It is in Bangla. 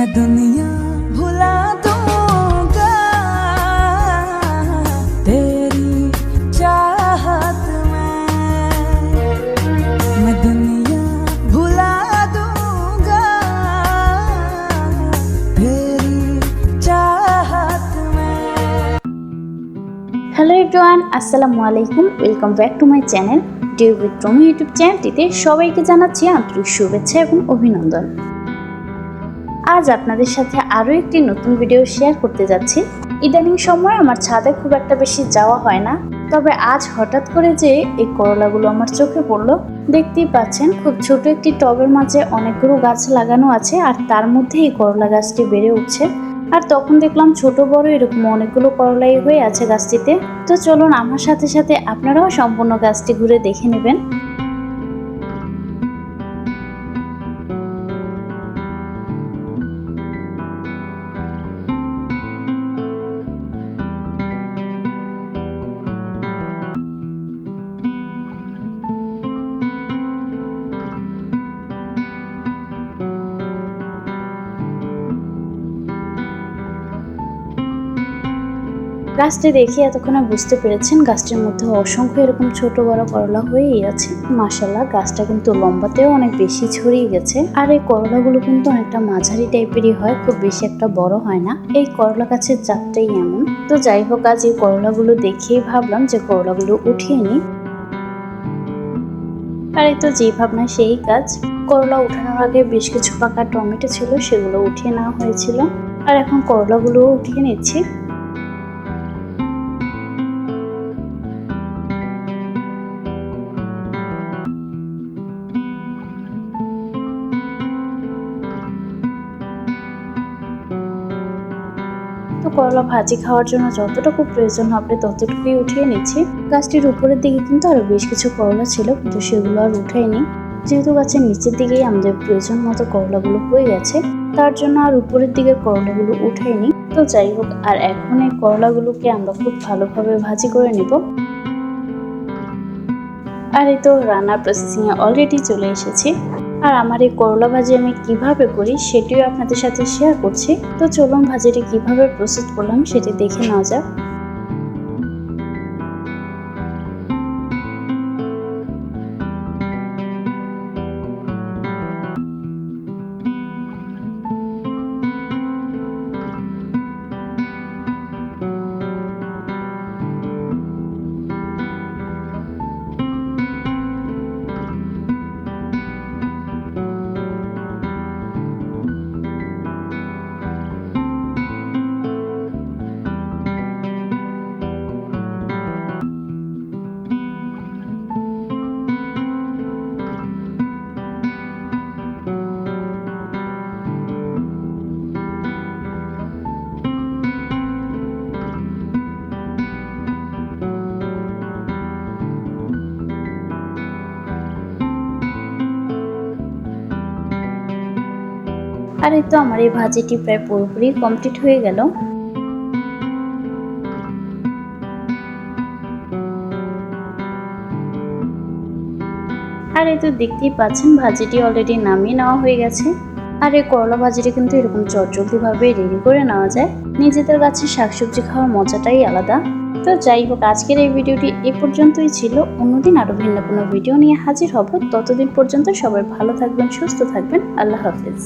मैं दुनिया भुला दूंगा तेरी चाहत में मैं दुनिया भुला दूंगा तेरी चाहत में হ্যালো এভরিওয়ান আসসালামু আলাইকুম welcome back to my channel dew with Tommy YouTube চ্যানেলটিতে সবাইকে জানাচ্ছি আন্তরিক শুভেচ্ছা এবং অভিনন্দন আজ আপনাদের সাথে আরও একটি নতুন ভিডিও শেয়ার করতে যাচ্ছি। ইদানিং সময় আমার ছাদে খুব একটা বেশি যাওয়া হয় না। তবে আজ হঠাৎ করে যে এই করলাগুলো আমার চোখে পড়ল, দেখতেই পাচ্ছেন খুব ছোট একটি টবের মাঝে অনেকগুলো গাছ লাগানো আছে আর তার মধ্যে এই করলা গাছটি বেড়ে উঠছে। আর তখন দেখলাম ছোট বড় এরকম অনেকগুলো করলাই হয়ে আছে গাছটিতে। তো চলুন আমার সাথে সাথে আপনারাও সম্পূর্ণ গাছটি ঘুরে দেখে নেবেন। গাছটি দেখে এতক্ষণে বুঝতে পেরেছেন গাছটির মধ্যে অসংখ্য এরকম ছোট বড় করলা হয়েই আছে। মাসাল্লাহ গাছটা কিন্তু লম্বাতেও অনেক বেশি ছড়িয়ে গেছে। আর এই করলাগুলো কিন্তু অনেকটা মাঝারি টাইপেরই হয়, খুব বেশি একটা বড় হয় না। এই করলা গাছের জাতটাই এমন। তো যাই হোক, আজ এই করলাগুলো দেখেই ভাবলাম যে করলাগুলো উঠিয়ে নিই। আর এই তো যে ভাবনা, সেই কাজ। করলা উঠানোর আগে বেশ কিছু পাকা টমেটো ছিল, সেগুলো উঠিয়ে নেওয়া হয়েছিল। আর এখন করলাগুলো উঠিয়ে নিচ্ছি। তো করলা ভাজি খাওয়ার জন্য যতটুকু প্রয়োজন হবে ততটুকুই উঠিয়ে নিচ্ছি। গাছটির উপরের দিকে কিন্তু আরও বেশ কিছু করলা ছিল, কিন্তু সেগুলো আর উঠাইনি যেহেতু গাছের নিচের দিকেই আমাদের প্রয়োজন মতো করলাগুলো হয়ে গেছে, তার জন্য আর উপরের দিকের করলাগুলো উঠাইনি তো যাই হোক, আর এখন এই করলাগুলোকে আমরা খুব ভালোভাবে ভাজি করে নিব। আর এই তো রান্নার প্রসেসিং এ অলরেডি চলে এসেছি। আর আমার এই করলা ভাজি আমি কীভাবে করি সেটিও আপনাদের সাথে শেয়ার করছি। তো চলুন ভাজিটি কীভাবে প্রস্তুত করলাম সেটি দেখে নেওয়া যাক। আর এই তো আমার এই ভাজিটি প্রায় পুরোপুরি কমপ্লিট হয়ে গেল। আর এই তো দেখতেই পাচ্ছেন, ভাজিটি অলরেডি নামিয়ে নেওয়া হয়ে গেছে। আর এই করলা ভাজিটি কিন্তু এরকম চটজলদিভাবে রেডি করে নেওয়া যায়। নিজেদের কাছে শাকসবজি খাওয়ার মজাটাই আলাদা। তো যাই হোক, আজকের এই ভিডিওটি এ পর্যন্তই ছিল। অন্যদিন আরও ভিন্ন কোনো ভিডিও নিয়ে হাজির হব। ততদিন পর্যন্ত সবাই ভালো থাকবেন, সুস্থ থাকবেন। আল্লাহ হাফিজ।